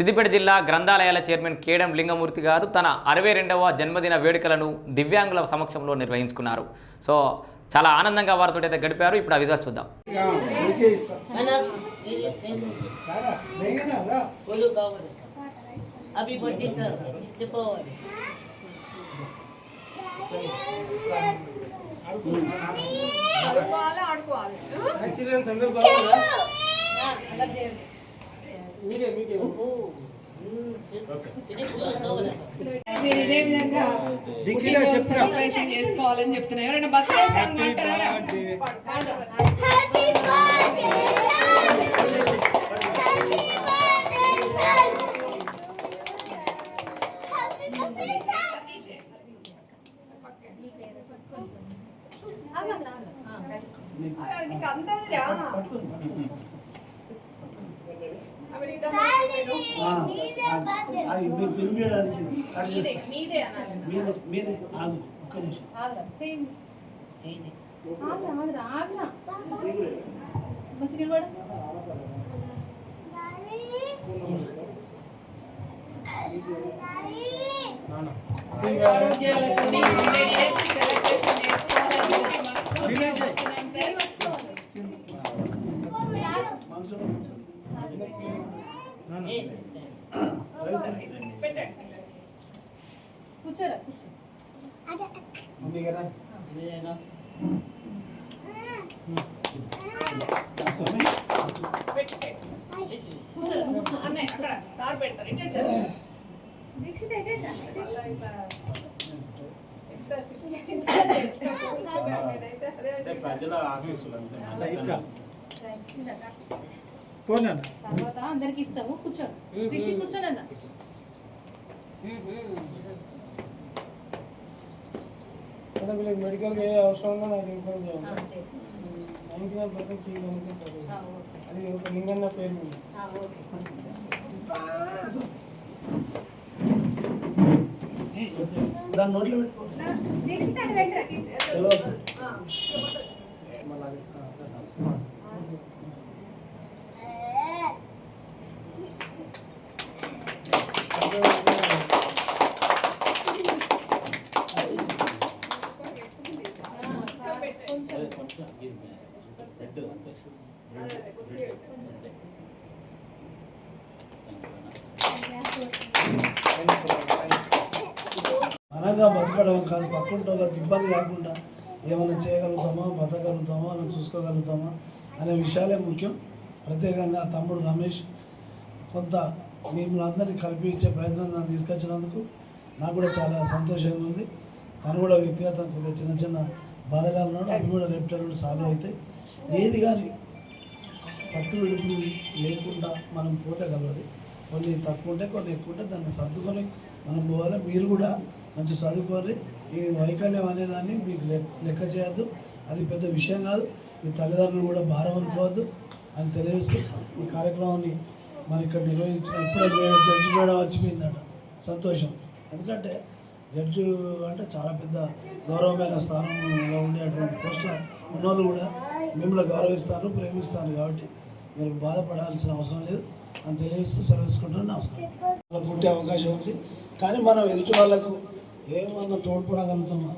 సిద్దిపేట జిల్లా గ్రంథాలయాల చైర్మన్ కేడం లింగమూర్తి గారు తన అరవై రెండవ జన్మదిన వేడుకలను దివ్యాంగుల సమక్షంలో నిర్వహించుకున్నారు. సో చాలా ఆనందంగా వారితో అయితే గడిపారు. ఇప్పుడు ఆ విజువల్స్ చూద్దాం. ఆడుకోవాలి ఆడుకోవాలి. మీరే మీకే ఇది విధంగా సెలబ్రేషన్ చేసుకోవాలని చెప్తున్నా. ఎవరైనా బర్త్డే సాంగ్ అందరిది రా అవి నీకు అది మీరు తినిపించడానికి మీదే మీదే ఆగు ఒక్క నిమిషం. ఆగ్రా కూర్చోరా కూర్చో మమ్మీ గారా ఇదేనా? స్వామి పెట్టి పెట్టి కూర్చోరా కూర్చో అన్నయ్య అక్కడ సార్ పెడతారు ఇటు దీక్షిత మళ్ళా ఇట్లా ఎంత నేనైతే అదే అలా ఇట్లా పోనా తర్వాత అందరికి ఇస్తాము కూర్చోండి. దీక్షిత్ కూర్చోండి అన్న మేడం వీళ్ళకి మెడికల్గా ఏ అవసరం ఉన్నా నాకు చేస్తాం. నైన్టీ నైన్ పర్సెంట్ ఆ, ఓకే. అది ఒక లింగన్న పేరు మీద. దాన్ని నోట్లో పెట్టుకో అటు వెంకట తీస్తే. తెలియదు ఆ, మళ్ళీ అది ఆ, ఆ, అదే కొంచెం. అదే, అదే, కొద్దిగా అనంగా బతకడం కాదు. పక్కింటి వాళ్ళకి ఇబ్బంది కాకుండా ఏమైనా చేయగలుగుతామా బతకగలుగుతామా మనం చూసుకోగలుగుతామా అనే విషయాలే ముఖ్యం. ప్రత్యేకంగా తమ్ముడు రమేష్ కొంత మిమ్మల్ని అందరినీ కల్పించే ప్రయత్నం నన్ను తీసుకొచ్చినందుకు నాకు కూడా చాలా సంతోషంగా ఉంది. తను కూడా వ్యక్తిగతంగా కొద్దిగా చిన్న చిన్న బాధగా ఉన్నాడు అవి కూడా రేపు సాల్వ్ అవుతాయి ఏది కానీ పట్టు విడుపులు లేకుండా మనం పోతే కొన్ని తక్కువ ఉంటే కొన్ని ఎక్కువ ఉంటే దాన్ని సర్దుకొని మనం పోవాలి. మీరు కూడా మంచి చదువుకోవాలి ఈ వైకల్యం అనేదాన్ని మీకు లెక్క చేయొద్దు. అది పెద్ద విషయం కాదు. మీ తల్లిదండ్రులు కూడా భారం అనుకోవద్దు. అని తెలియజేస్తూ ఈ కార్యక్రమాన్ని మరి ఇక్కడ నిర్వహించిన ఇప్పుడు జడ్జి కూడా వచ్చిపోయిందట. సంతోషం. ఎందుకంటే జడ్జి అంటే చాలా పెద్ద గౌరవమైన స్థానంలో ఉండేటువంటి పోస్టులో ఉన్నోళ్ళు కూడా మిమ్మల్ని గౌరవిస్తారు ప్రేమిస్తారు కాబట్టి మీరు బాధపడాల్సిన అవసరం లేదు. అని తెలియజేస్తూ సెలవుకుంటున్నాను నమస్కారం. పుట్టే అవకాశం ఉంది. కానీ మనం ఎదుటి వాళ్ళకు ఏమన్నా తోడ్పడగలుగుతామా?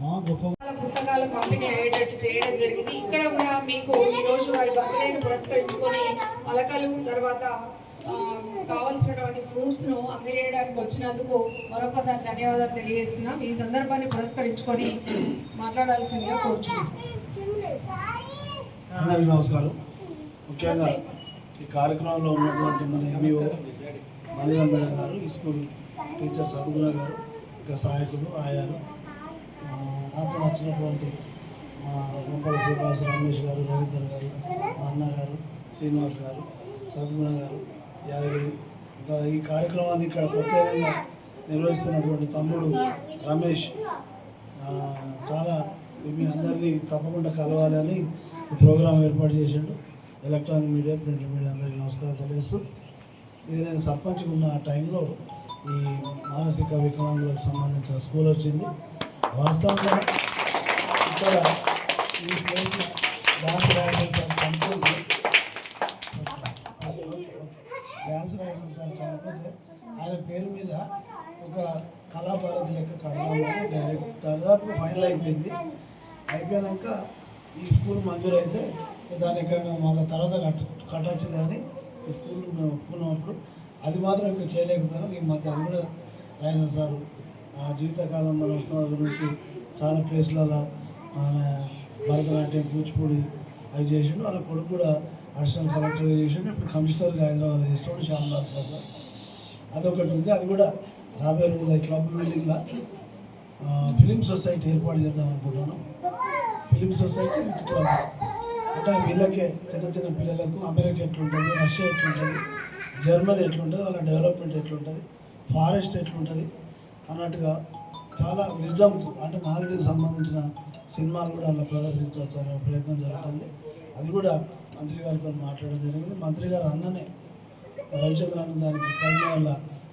మా గొప్ప పుస్తకాలు పంపిణీ అయ్యేటట్టు చేయడం జరిగింది. ఇక్కడ కూడా మీకు ఈరోజు వారి బర్త్డేను పురస్కరించుకొని పలకలు తర్వాత కావలసినటువంటి ఫ్రూట్స్ను అందజేయడానికి వచ్చినందుకు మరొకసారి ధన్యవాదాలు తెలియజేస్తున్నాం. ఈ సందర్భాన్ని పురస్కరించుకొని మాట్లాడాల్సిందిగా కోరుచున్నాం అందరికీ నమస్కారం. ముఖ్యంగా ఈ కార్యక్రమంలో ఉన్నటువంటి మన ఎంఈఓ మల్లిన మేడం గారు ఈ స్కూల్ టీచర్స్ అడుగున గారు ఇంకా సహాయకులు ఆయాలు నాతో వచ్చినటువంటి మా గంపల శ్రీనివాస రమేష్ గారు రవీందర్ గారు మా అన్న గారు శ్రీనివాస్ గారు సద్గుణ గారు ఈ కార్యక్రమాన్ని ఇక్కడ ప్రత్యేకంగా నిర్వహిస్తున్నటువంటి తమ్ముడు రమేష్ చాలా మీ అందరినీ తప్పకుండా కలవాలని ఈ ప్రోగ్రాం ఏర్పాటు చేసిండు. ఎలక్ట్రానిక్ మీడియా ప్రింట్ మీడియా అందరికీ నమస్కారం తెలియజేస్తూ. ఇది నేను సర్పంచ్ ఉన్న టైంలో ఈ మానసిక వికలాంగులకు సంబంధించిన స్కూల్ వచ్చింది. వాస్తవంగా ఇక్కడ ఈ ప్లేస్ డాన్స్ ఆయన పేరు మీద ఒక కళాభారతి లెక్క కడదామని డైరెక్ట్ దాదాపు ఫైనల్ అయిపోయింది. అయిపోయాక ఈ స్కూల్ మంజూరు అయితే దాని ఎక్కడ మళ్ళీ తర్వాత కట్ట కట్టొచ్చు కానీ ఈ స్కూల్ మేము ఒప్పుకున్నప్పుడు అది మాత్రం ఇంకా చేయలేకపోయినా. ఈ మధ్య అది కూడా రాజేశ్వర సారు ఆ జీవితకాలంలో వస్తున్న గురించి చాలా ప్లేస్లలో ఆయన భరతనాట్యం కూచిపూడి అవి చేసిండు. వాళ్ళ కొడుకు కూడా అడిషనల్ కలెక్టర్ చేసిండు. ఇప్పుడు కమిషనర్గా హైదరాబాద్ చేస్తాడు శ్యామలాల్ సార్ అదొకటి ఉంది. అది కూడా రాబోయే రోజుల్లో క్లబ్ బిల్డింగ్లో ఫిలిం సొసైటీ ఏర్పాటు చేద్దాం అనుకుంటున్నాను. Film society with club. అంటే వీళ్ళకే చిన్న చిన్న పిల్లలకు అమెరికా ఎట్లుంటుంది రష్యా ఎట్లుంటుంది జర్మనీ ఎట్లుంటుంది వాళ్ళ డెవలప్మెంట్ ఎట్లుంటుంది ఫారెస్ట్ ఎట్లుంటుంది అన్నట్టుగా చాలా విజ్డమ్ అంటే నాలెడ్జ్కి సంబంధించిన సినిమాలు కూడా అలా ప్రదర్శించవచ్చు అనే ప్రయత్నం జరుగుతుంది. అది కూడా మంత్రి గారితో మాట్లాడడం జరిగింది. మంత్రి గారు అన్ననే రవిచంద్రన్ దానికి కళ్యాణ వల్ల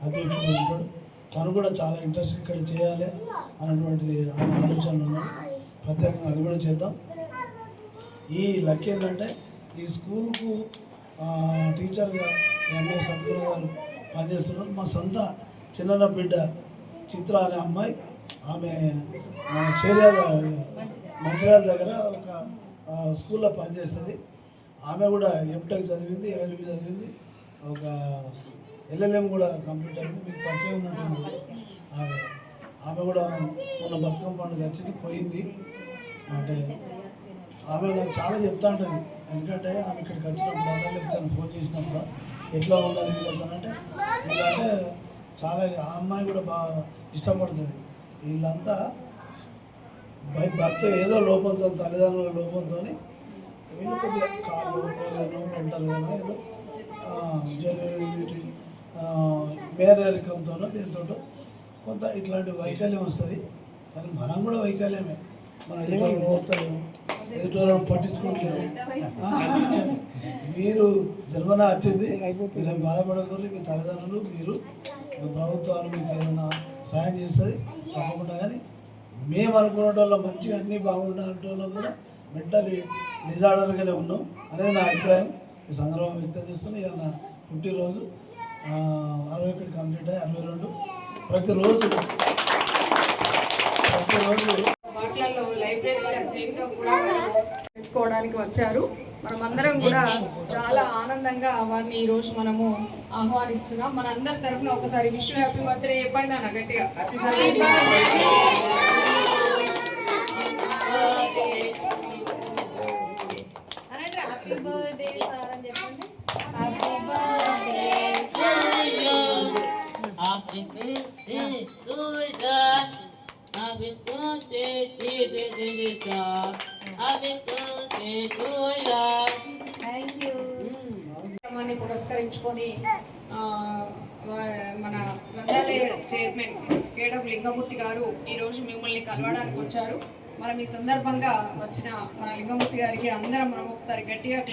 అధ్యక్షుడు ఉంటాడు. తను కూడా చాలా ఇంట్రెస్ట్ ఇక్కడ చేయాలి అన్నటువంటిది ఆయన ఆలోచనలు ఉన్నాయి ప్రత్యేకంగా అది కూడా చేద్దాం. ఈ లక్ ఏంటంటే ఈ స్కూల్కు టీచర్గా ఎంఏ సద్గురు గారు పనిచేస్తున్నారు. మా సొంత చిన్న బిడ్డ చిత్ర అనే అమ్మాయి ఆమె చేర్యాల మంచిర్యాల దగ్గర ఒక స్కూల్లో పనిచేస్తుంది. ఆమె కూడా ఎంటెక్ చదివింది ఎల్ఎల్బి చదివింది. ఒక ఎల్ఎల్ఎం కూడా కంప్లీట్ అయింది. మీకు పరిచయం ఉన్నట్టుంది ఆమె ఆమె కూడా మొన్న బతుకమ్మ పండుగ వచ్చింది పోయింది. అంటే ఆమె నాకు చాలా చెప్తా ఉంటుంది. ఎందుకంటే ఆమె ఇక్కడికి వచ్చినప్పుడు అలా చెప్తాను ఫోన్ చేసినప్పుడు ఎట్లా ఉండాలి అంటే ఎందుకంటే చాలా ఆ అమ్మాయి కూడా బాగా ఇష్టపడుతుంది. వీళ్ళంతా భయ భర్త ఏదో లోపంతో తల్లిదండ్రుల లోపంతో వీళ్ళు కొద్దిగా కాళ్ళు పోలేను మెంటల్ ఏదో మేరరికంతోనో దీంతో కొంత ఇట్లాంటి వైకల్యం వస్తుంది. కానీ మనం కూడా వైకల్యమే. మన ఎదుటి ఓర్తలేము ఎదుటి పట్టించుకోవట్లేము మీరు జన్మన వచ్చింది మీరు బాధపడకూడదు మీ తల్లిదండ్రులు మీరు ప్రభుత్వాలు మీకు ఏదైనా సహాయం చేస్తుంది తప్పకుండా. కానీ మేము అనుకున్న వాళ్ళ మంచిగా అన్నీ బాగుండాలంటే కూడా మెంటల్ డిజార్డర్గానే ఉన్నాం అనేది నా అభిప్రాయం. ఈ సందర్భం వ్యక్తం చేస్తున్నాను ఇవాళ ఫిఫ్టీ రోజు అరవై ఒకటి కంప్లీట్ అయ్యి అరవై రెండు ప్రతిరోజు ప్రతిరోజు వాటిలలో లైబ్రరీ జీవితం కూడా చేసుకోవడానికి వచ్చారు. మనమందరం కూడా చాలా ఆనందంగా వారిని ఈ రోజు మనము ఆహ్వానిస్తున్నాం. మన అందరి తరఫున ఒకసారి విశ్వ హ్యాపీ బర్త్డే చెప్పండి నాన్న గట్టిగా. హ్యాపీ బర్త్డే థ్యాంక్ యూ పురస్కరించుకొని మన గ్రంథాలయ చైర్మన్ కేడం లింగమూర్తి గారు ఈరోజు మిమ్మల్ని కలవడానికి వచ్చారు. మనం ఈ సందర్భంగా వచ్చిన మన లింగమూర్తి గారికి అందరం మనం ఒకసారి గట్టిగా